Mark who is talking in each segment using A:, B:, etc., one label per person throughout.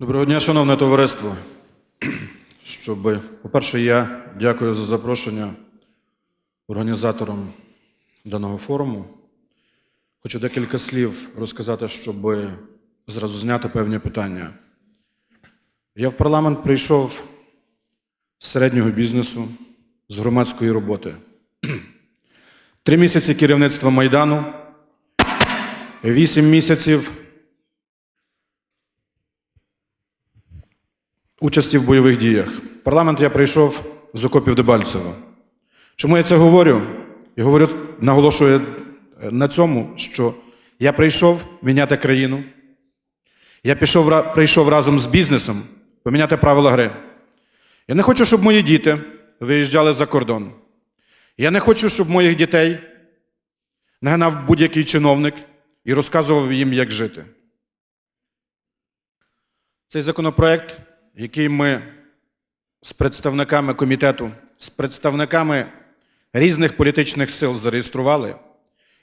A: Доброго дня, шановне товариство. Щоб, по-перше, я дякую за запрошення організаторам даного форуму. Хочу декілька слів розказати, щоб зразу зняти певні питання. Я в парламент прийшов з середнього бізнесу, з громадської роботи. Три місяці керівництва Майдану, вісім місяців участі в бойових діях. В парламент я прийшов з окопів Дебальцева. Чому я це говорю? Я говорю, наголошую на цьому, що я прийшов міняти країну. Я пішов, прийшов разом з бізнесом поміняти правила гри. Я не хочу, щоб мої діти виїжджали за кордон. Я не хочу, щоб моїх дітей нагнав будь-який чиновник і розказував їм, як жити. Цей законопроект, який ми з представниками комітету, з представниками різних політичних сил зареєстрували,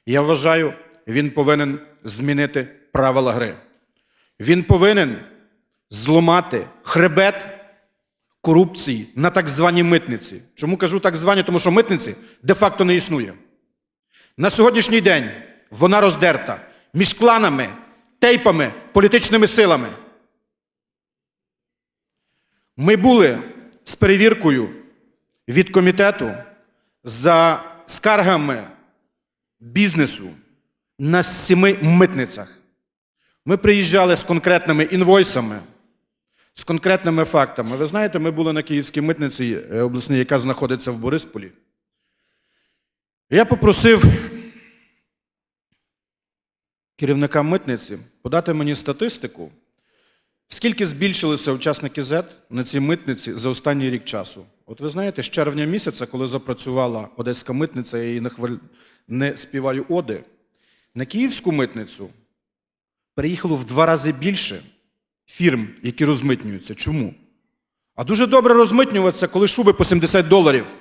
A: я вважаю, він повинен змінити правила гри. Він повинен зламати хребет корупції на так званій митниці. Чому кажу так звані? Тому що митниці де-факто не існує. На сьогоднішній день вона роздерта між кланами, тейпами, політичними силами. Ми були з перевіркою від комітету за скаргами бізнесу на сіми митницях. Ми приїжджали з конкретними інвойсами, з конкретними фактами. Ви знаєте, ми були на Київській митниці е, обласній, яка знаходиться в Борисполі. Я попросив керівника митниці подати мені статистику, скільки збільшилися учасники ЗЕД на цій митниці за останній рік часу. От ви знаєте, з червня місяця, коли запрацювала одеська митниця, я її не, хваль... не співаю оди, на київську митницю переїхало в два рази більше фірм, які розмитнюються. Чому? А дуже добре розмитнюватися, коли шуби по 70 доларів.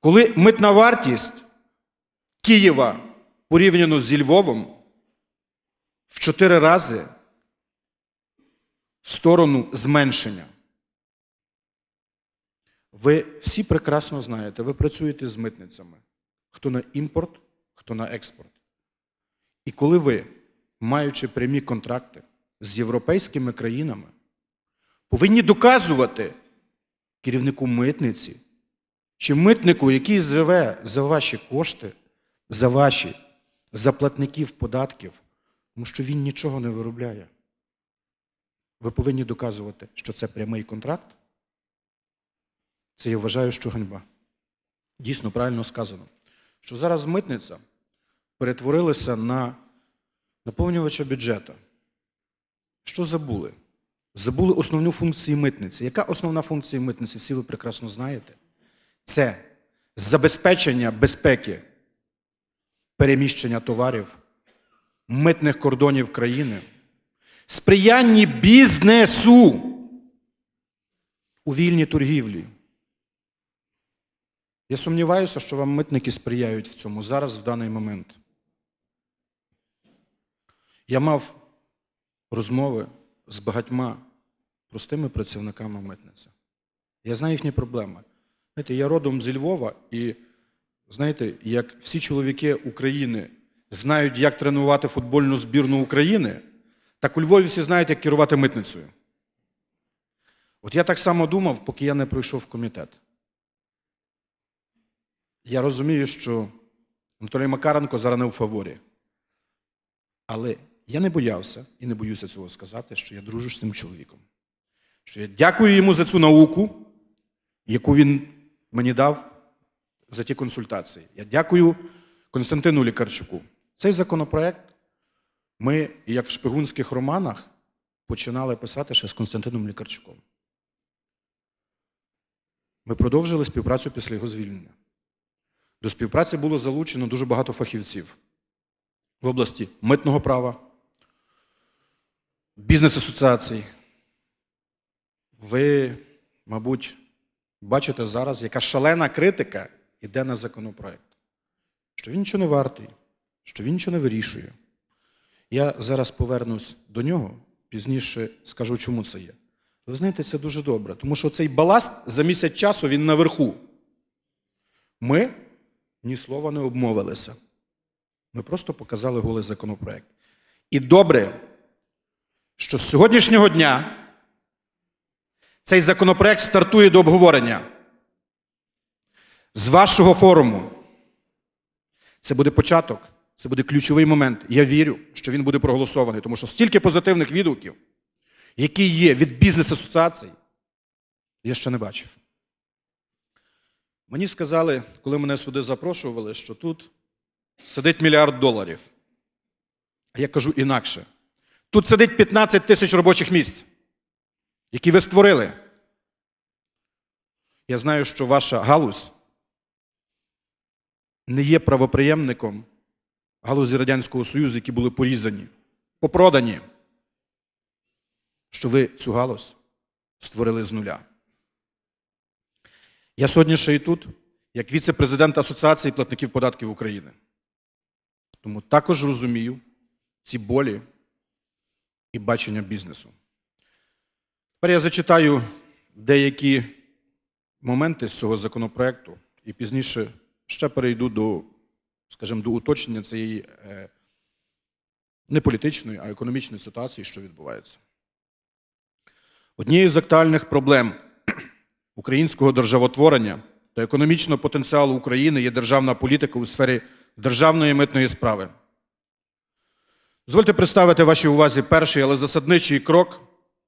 A: Коли митна вартість Києва порівняно зі Львовом в 4 рази сторону зменшення. Ви всі прекрасно знаєте, ви працюєте з митницями. Хто на імпорт, хто на експорт. І коли ви, маючи прямі контракти з європейськими країнами, повинні доказувати керівнику митниці чи митнику, який живе за ваші кошти, за ваші за платників податків, тому що він нічого не виробляє. Ви повинні доказувати, що це прямий контракт. Це я вважаю, що ганьба. Дійсно, правильно сказано, що зараз митниця перетворилася на наповнювача бюджету. Що забули? Забули основну функцію митниці. Яка основна функція митниці? Всі ви прекрасно знаєте. Це забезпечення безпеки переміщення товарів, митних кордонів країни, сприяння бізнесу у вільній торгівлі. Я сумніваюся, що вам митники сприяють в цьому зараз, в даний момент. Я мав розмови з багатьма простими працівниками митниці. Я знаю їхні проблеми. Знаєте, я родом зі Львова, і знаєте, як всі чоловіки України знають, як тренувати футбольну збірну України, так у Львові всі знають, як керувати митницею. От я так само думав, поки я не пройшов в комітет. Я розумію, що Анатолій Макаренко зараз у фаворі. Але я не боявся і не боюся цього сказати, що я дружу з цим чоловіком. Що я дякую йому за цю науку, яку він мені дав за ті консультації. Я дякую Константину Лікарчуку. Цей законопроект ми, як в шпигунських романах, починали писати ще з Константином Лікарчуком. Ми продовжили співпрацю після його звільнення. До співпраці було залучено дуже багато фахівців в області митного права, бізнес-асоціацій. Ви, мабуть, бачите зараз, яка шалена критика йде на законопроект. Що він нічого не вартий, що він нічого не вирішує. Я зараз повернусь до нього Пізніше скажу, чому це є. Ви знаєте, це дуже добре, тому що цей баласт за місяць часу він наверху. Ми ні слова не обмовилися. Ми просто показали голий законопроект. І добре, що з сьогоднішнього дня цей законопроект стартує до обговорення з вашого форуму. Це буде початок, це буде ключовий момент. Я вірю, що він буде проголосований, тому що стільки позитивних відгуків, які є від бізнес-асоціацій, я ще не бачив. Мені сказали, коли мене сюди запрошували, що тут сидить мільярд доларів. А я кажу інакше. Тут сидить 15 тисяч робочих місць, які ви створили. Я знаю, що ваша галузь не є правоприємником галузі Радянського Союзу, які були порізані, попродані, що ви цю галузь створили з нуля. Я сьогодні ще і тут, як віце-президент Асоціації платників податків України. Тому також розумію ці болі і бачення бізнесу. Тепер я зачитаю деякі моменти з цього законопроекту і пізніше ще перейду до, скажімо, до уточнення цієї е, не політичної, а економічної ситуації, що відбувається. Однією з актуальних проблем українського державотворення та економічного потенціалу України є державна політика у сфері державної митної справи. Дозвольте представити вашій увазі перший, але засадничий крок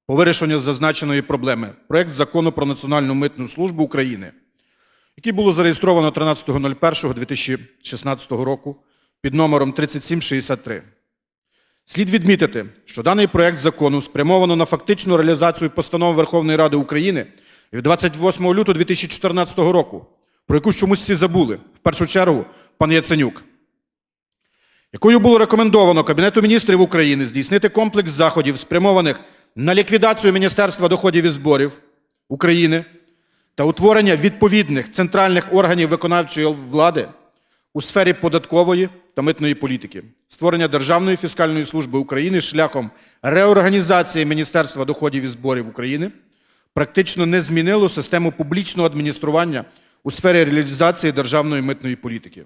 A: по вирішенню зазначеної проблеми проект закону про Національну митну службу України, який було зареєстровано 13.01.2016 року під номером 3763. Слід відмітити, що даний проект закону спрямовано на фактичну реалізацію постанови Верховної Ради України від 28 лютого 2014 року, про яку чомусь всі забули, в першу чергу пан Яценюк, якою було рекомендовано Кабінету міністрів України здійснити комплекс заходів, спрямованих на ліквідацію Міністерства доходів і зборів України та утворення відповідних центральних органів виконавчої влади у сфері податкової та митної політики, створення Державної фіскальної служби України шляхом реорганізації Міністерства доходів і зборів України практично не змінило систему публічного адміністрування у сфері реалізації державної митної політики.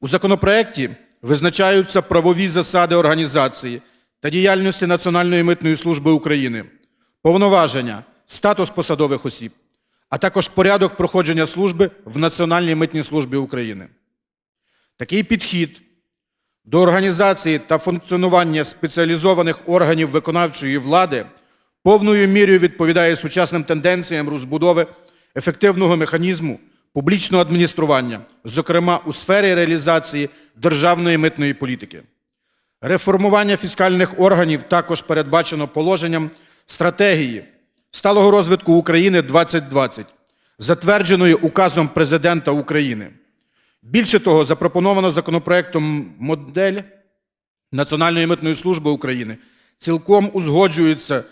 A: У законопроекті визначаються правові засади організації та діяльності Національної митної служби України, повноваження, статус посадових осіб, а також порядок проходження служби в Національній митній службі України. Такий підхід до організації та функціонування спеціалізованих органів виконавчої влади повною мірою відповідає сучасним тенденціям розбудови ефективного механізму публічного адміністрування, зокрема у сфері реалізації державної митної політики. Реформування фіскальних органів також передбачено положенням стратегії сталого розвитку України 2020, затвердженої указом Президента України. Більше того, запропоновано законопроектом модель Національної митної служби України цілком узгоджується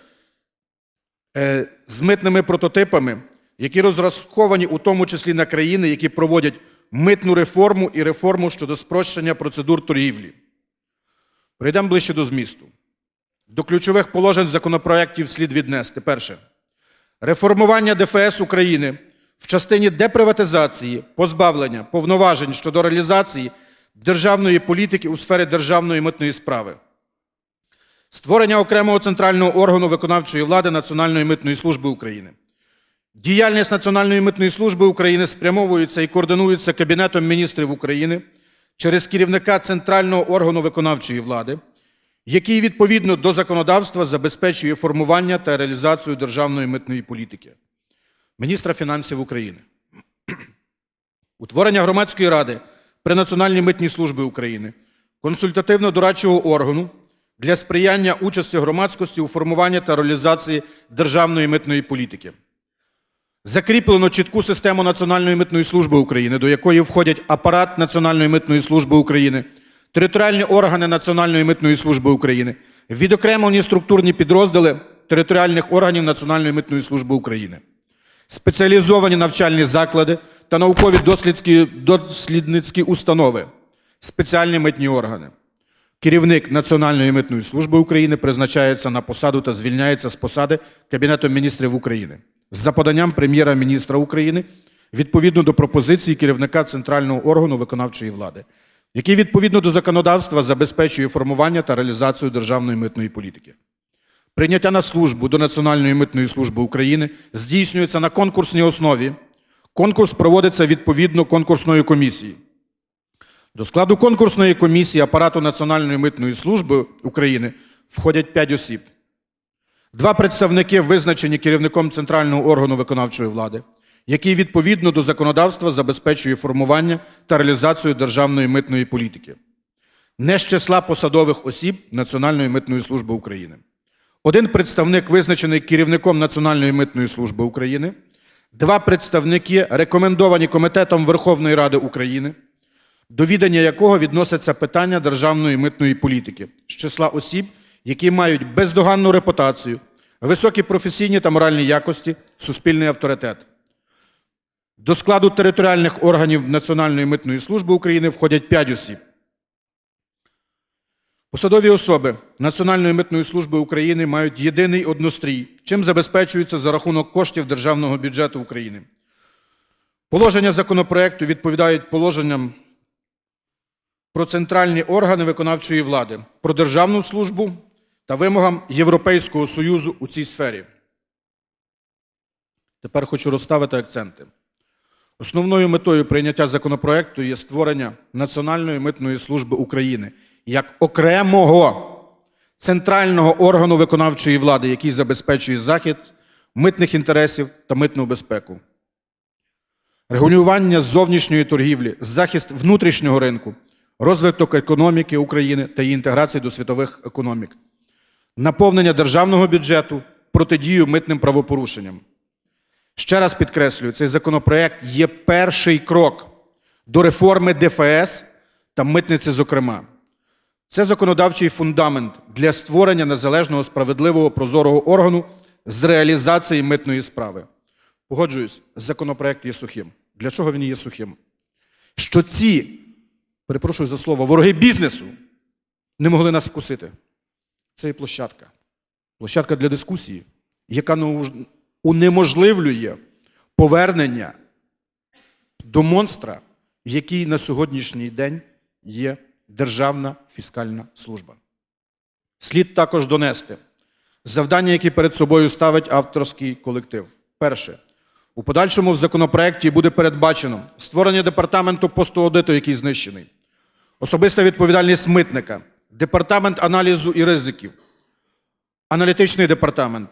A: е, з митними прототипами, які розраховані у тому числі на країни, які проводять митну реформу і реформу щодо спрощення процедур торгівлі. Прийдемо ближче до змісту. До ключових положень законопроєктів слід віднести. Перше. Реформування ДФС України в частині деприватизації, позбавлення повноважень щодо реалізації державної політики у сфері державної митної справи. Створення окремого центрального органу виконавчої влади Національної митної служби України. Діяльність Національної митної служби України спрямовується і координується Кабінетом міністрів України через керівника центрального органу виконавчої влади, який відповідно до законодавства забезпечує формування та реалізацію державної митної політики, міністра фінансів України, утворення громадської ради при Національній митній службі України, консультативно-дорадчого органу для сприяння участі громадськості у формуванні та реалізації державної митної політики. Закріплено чітку систему Національної митної служби України, до якої входять апарат Національної митної служби України, територіальні органи Національної митної служби України, відокремлені структурні підрозділи територіальних органів Національної митної служби України, спеціалізовані навчальні заклади та наукові дослідські, дослідницькі установи, спеціальні митні органи. Керівник Національної митної служби України призначається на посаду та звільняється з посади Кабінетом міністрів України за поданням прем'єра-міністра України відповідно до пропозиції керівника центрального органу виконавчої влади, який відповідно до законодавства забезпечує формування та реалізацію державної митної політики. Прийняття на службу до Національної митної служби України здійснюється на конкурсній основі. Конкурс проводиться відповідно конкурсної комісії. До складу конкурсної комісії апарату Національної митної служби України входять 5 осіб. Два представники визначені керівником центрального органу виконавчої влади, який відповідно до законодавства забезпечує формування та реалізацію державної митної політики. Не з числа посадових осіб Національної митної служби України. Один представник визначений керівником Національної митної служби України, два представники рекомендовані Комітетом Верховної Ради України, до відання якого відносяться питання державної митної політики з числа осіб, які мають бездоганну репутацію, високі професійні та моральні якості, суспільний авторитет. До складу територіальних органів Національної митної служби України входять 5 осіб. Посадові особи Національної митної служби України мають єдиний однострій, чим забезпечуються за рахунок коштів Державного бюджету України. Положення законопроекту відповідають положенням про центральні органи виконавчої влади, про державну службу та вимогам Європейського Союзу у цій сфері. Тепер хочу розставити акценти. Основною метою прийняття законопроекту є створення Національної митної служби України як окремого центрального органу виконавчої влади, який забезпечує захист митних інтересів та митну безпеку. Регулювання зовнішньої торгівлі, захист внутрішнього ринку, розвиток економіки України та її інтеграції до світових економік, наповнення державного бюджету, протидію митним правопорушенням. Ще раз підкреслюю, цей законопроект є перший крок до реформи ДФС та митниці, зокрема. Це законодавчий фундамент для створення незалежного, справедливого, прозорого органу з реалізації митної справи. Погоджуюсь, законопроект є сухим. Для чого він є сухим? Що ці, перепрошую за слово, вороги бізнесу не могли нас вкусити. Це є площадка. Площадка для дискусії, яка унеможливлює повернення до монстра, який на сьогоднішній день є Державна фіскальна служба. Слід також донести завдання, які перед собою ставить авторський колектив. Перше. У подальшому в законопроекті буде передбачено створення департаменту постаудиту, який знищений, особиста відповідальність митника, департамент аналізу і ризиків, аналітичний департамент.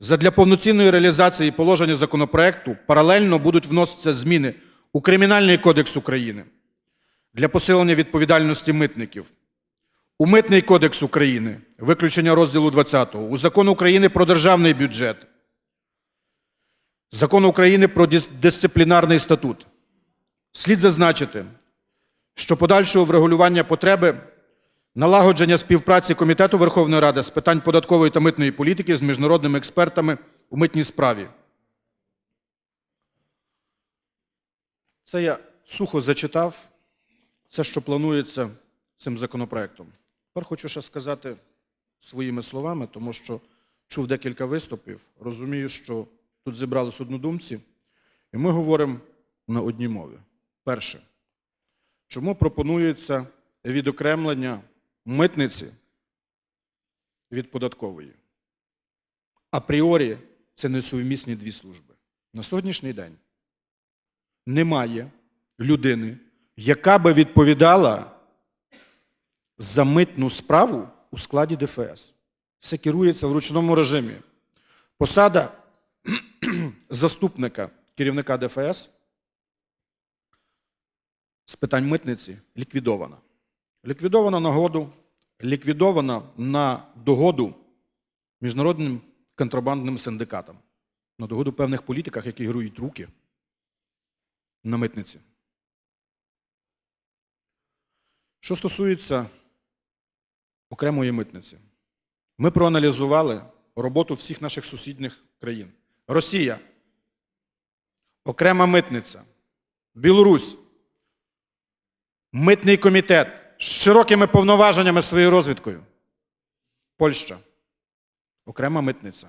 A: Задля повноцінної реалізації положення законопроекту паралельно будуть вноситися зміни у Кримінальний кодекс України для посилення відповідальності митників. У Митний кодекс України виключення розділу 20, у Закон України про державний бюджет, Закон України про дисциплінарний статут. Слід зазначити, що подальшого врегулювання потреби налагодження співпраці Комітету Верховної Ради з питань податкової та митної політики з міжнародними експертами у митній справі. Це я сухо зачитав. Це, що планується цим законопроектом. Тепер хочу ще сказати своїми словами, тому що чув декілька виступів, розумію, що тут зібрались однодумці, і ми говоримо на одній мові. Перше, чому пропонується відокремлення митниці від податкової? Апріорі це несумісні дві служби. На сьогоднішній день немає людини, яка би відповідала за митну справу у складі ДФС. Все керується в ручному режимі. Посада заступника керівника ДФС з питань митниці ліквідована. Ліквідована на году, ліквідована на догоду міжнародним контрабандним синдикатам, на догоду певних політиках, які герують руки на митниці. Що стосується окремої митниці, ми проаналізували роботу всіх наших сусідніх країн. Росія, окрема митниця, Білорусь, митний комітет, з широкими повноваженнями своєю розвідкою. Польща окрема митниця.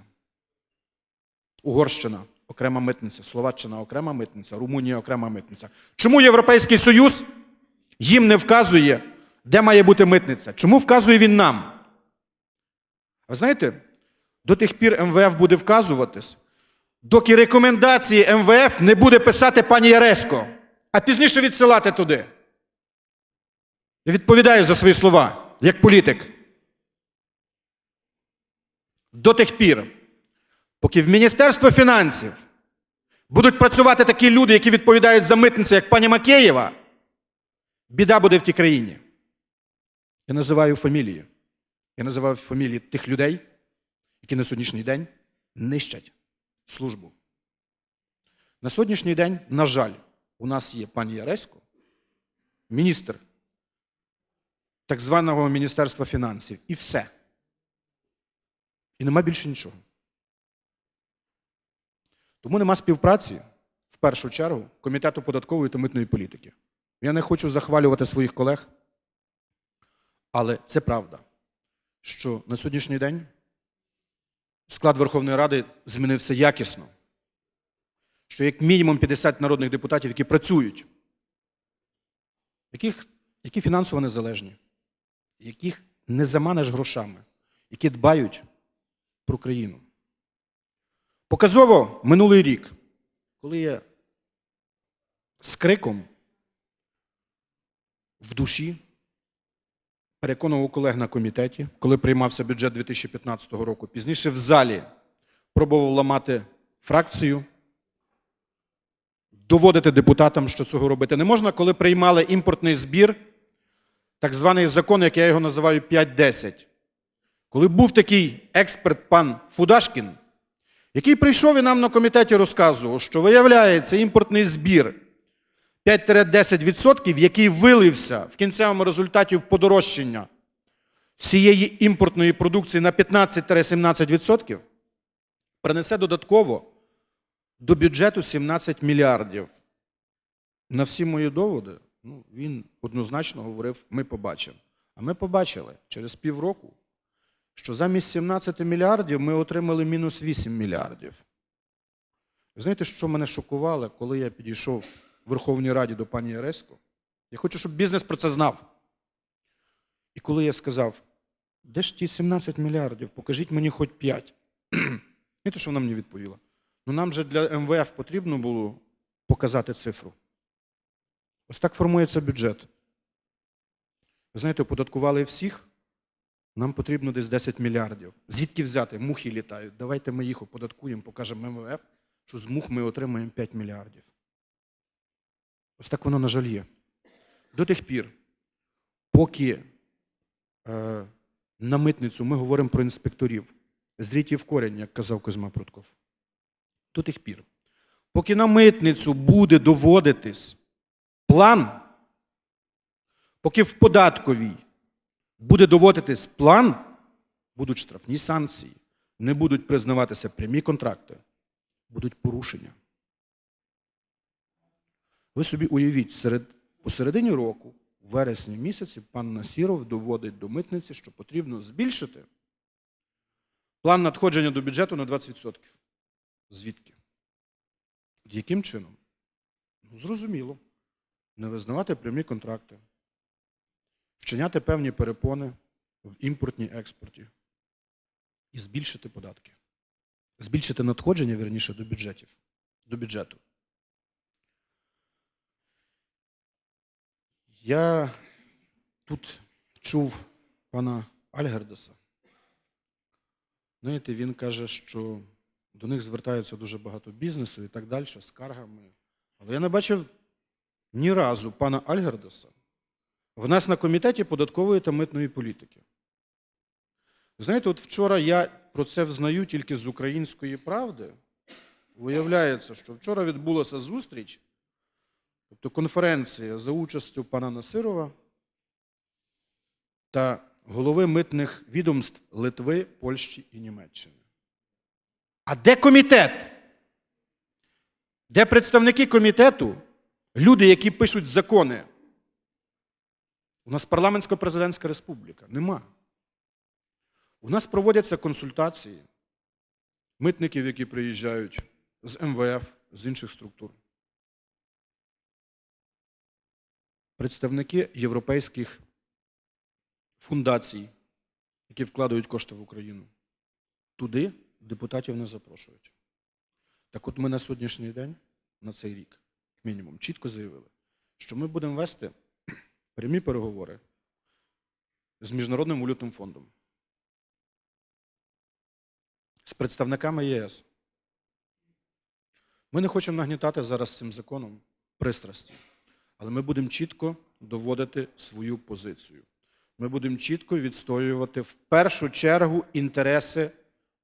A: Угорщина окрема митниця, Словаччина окрема митниця, Румунія окрема митниця. Чому Європейський Союз їм не вказує, де має бути митниця? Чому вказує він нам? Ви знаєте, до тих пір МВФ буде вказуватись, доки рекомендації МВФ не буде писати пані Яресько, а пізніше відсилати туди. Я відповідаю за свої слова, як політик. До тих пір, поки в Міністерство фінансів будуть працювати такі люди, які відповідають за митницю, як пані Макеєва, біда буде в тій країні. Я називаю фамілії. Я називаю фамілії тих людей, які на сьогоднішній день нищать службу. На сьогоднішній день, на жаль, у нас є пані Яресько, міністр так званого Міністерства фінансів, і все. І нема більше нічого. Тому нема співпраці, в першу чергу, Комітету податкової та митної політики. Я не хочу захвалювати своїх колег, але це правда, що на сьогоднішній день склад Верховної Ради змінився якісно. Що як мінімум 50 народних депутатів, які працюють, яких, які фінансово незалежні, яких не заманиш грошами, які дбають про країну. Показово минулий рік, коли я з криком в душі переконував колег на комітеті, коли приймався бюджет 2015 року, пізніше в залі пробував ламати фракцію, доводити депутатам, що цього робити не можна, коли приймали імпортний збір, так званий закон, як я його називаю 5.10. Коли був такий експерт пан Фудашкін, який прийшов і нам на комітеті розказував, що виявляється імпортний збір 5-10%, який вилився в кінцевому результаті в подорожчання всієї імпортної продукції на 15-17%, принесе додатково до бюджету 17 мільярдів. На всі мої доводи ну, він однозначно говорив: ми побачимо. А ми побачили через півроку, що замість 17 мільярдів ми отримали мінус 8 мільярдів. Знаєте, що мене шокувало, коли я підійшов в Верховній Раді до пані Яресько? Я хочу, щоб бізнес про це знав. І коли я сказав, де ж ті 17 мільярдів, покажіть мені хоч 5. Знаєте, що вона мені відповіла? Ну нам же для МВФ потрібно було показати цифру. Ось так формується бюджет. Ви знаєте, оподаткували всіх, нам потрібно десь 10 мільярдів. Звідки взяти? Мухи літають. Давайте ми їх оподаткуємо, покажемо МВФ, що з мух ми отримаємо 5 мільярдів. Ось так воно, на жаль, є. До тих пір, поки е, на митницю ми говоримо про інспекторів, зріть в корінь, як казав Козьма Прутков. До тих пір, поки на митницю буде доводитись план, поки в податковій буде доводитись план, будуть штрафні санкції, не будуть признаватися прямі контракти, будуть порушення. Ви собі уявіть, серед, посередині року, в вересні місяці, пан Насіров доводить до митниці, що потрібно збільшити план надходження до бюджету на 20%. Звідки? Яким чином? Ну, зрозуміло. Не визнавати прямі контракти, вчиняти певні перепони в імпортній експорті і збільшити податки. Збільшити надходження, вірніше, до бюджетів, до бюджету. Я тут чув пана Альгердеса. Знаєте, він каже, що до них звертаються дуже багато бізнесу і так далі, скаргами. Але я не бачив ні разу пана Альгердеса в нас на комітеті податкової та митної політики. Знаєте, от вчора я про це взнаю тільки з української правди. Виявляється, що вчора відбулася зустріч, тобто конференція за участю пана Насирова та голови митних відомств Литви, Польщі і Німеччини. А де комітет? Де представники комітету, люди, які пишуть закони? У нас парламентсько-президентська республіка. Нема. У нас проводяться консультації митників, які приїжджають з МВФ, з інших структур. Представники європейських фундацій, які вкладають кошти в Україну. Туди депутатів не запрошують. Так от ми на сьогоднішній день, на цей рік, мінімум, чітко заявили, що ми будемо вести прямі переговори з Міжнародним валютним фондом, з представниками ЄС. Ми не хочемо нагнітати зараз цим законом пристрасті, але ми будемо чітко доводити свою позицію. Ми будемо чітко відстоювати в першу чергу інтереси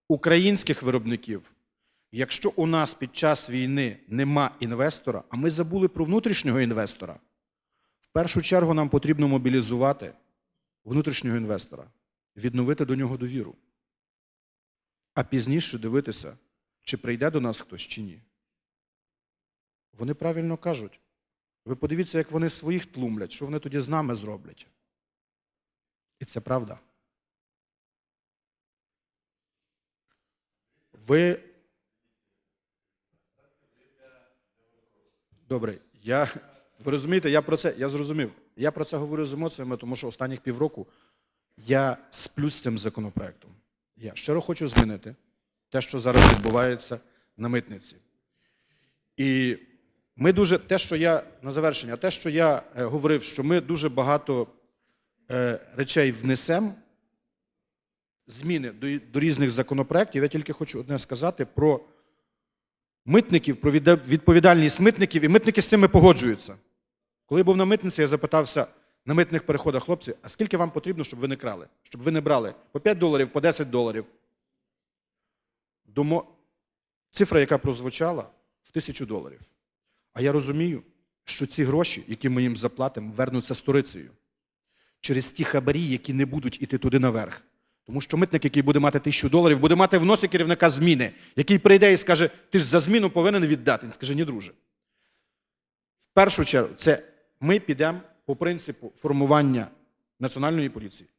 A: українських виробників. Якщо у нас під час війни нема інвестора, а ми забули про внутрішнього інвестора, в першу чергу нам потрібно мобілізувати внутрішнього інвестора, відновити до нього довіру, а пізніше дивитися, чи прийде до нас хтось чи ні. Вони правильно кажуть. Ви подивіться, як вони своїх тлумлять, що вони тоді з нами зроблять. І це правда. Ви. Добре, я. Ви розумієте, я про це я зрозумів. Я про це говорю з емоціями, тому що останніх півроку я сплю з цим законопроектом. Я щиро хочу змінити те, що зараз відбувається на митниці. І ми дуже, те, що я на завершення, те, що я е, говорив, що ми дуже багато е, речей внесемо, зміни до, до різних законопроєктів, я тільки хочу одне сказати про митників, про відповідальність митників, і митники з цим погоджуються. Коли був на митниці, я запитався на митних переходах, хлопці, а скільки вам потрібно, щоб ви не крали? Щоб ви не брали по 5 доларів, по 10 доларів. Домо... Цифра, яка прозвучала, в тисячу доларів. А я розумію, що ці гроші, які ми їм заплатимо, вернуться сторицею через ті хабарі, які не будуть іти туди наверх. Тому що митник, який буде мати тисячу доларів, буде мати в носі керівника зміни, який прийде і скаже, ти ж за зміну повинен віддати. Він скаже, ні, друже. В першу чергу, це ми підемо по принципу формування національної поліції,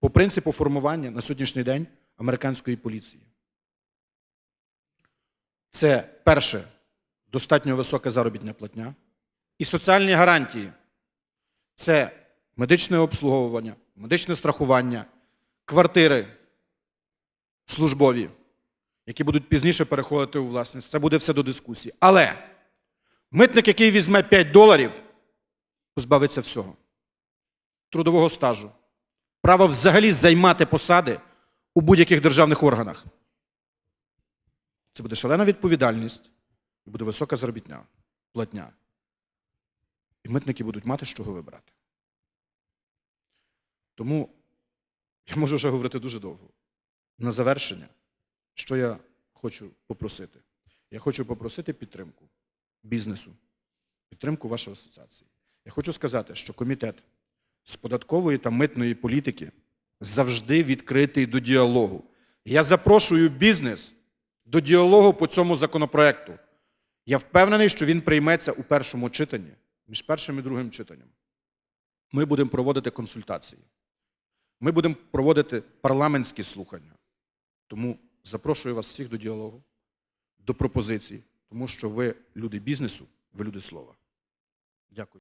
A: по принципу формування на сьогоднішній день американської поліції. Це перше достатньо висока заробітна платня і соціальні гарантії. Це медичне обслуговування, медичне страхування, квартири службові, які будуть пізніше переходити у власність. Це буде все до дискусії. Але митник, який візьме 5 доларів, позбавиться всього. Трудового стажу, права взагалі займати посади у будь-яких державних органах. Це буде шалена відповідальність і буде висока заробітня платня. І митники будуть мати з чого вибрати. Тому я можу вже говорити дуже довго. На завершення, що я хочу попросити? Я хочу попросити підтримку бізнесу, підтримку вашої асоціації. Я хочу сказати, що комітет з податкової та митної політики завжди відкритий до діалогу. Я запрошую бізнес до діалогу по цьому законопроекту. Я впевнений, що він прийметься у першому читанні, між першим і другим читанням. Ми будемо проводити консультації. Ми будемо проводити парламентські слухання. Тому запрошую вас всіх до діалогу, до пропозицій, тому що ви люди бізнесу, ви люди слова. Дякую.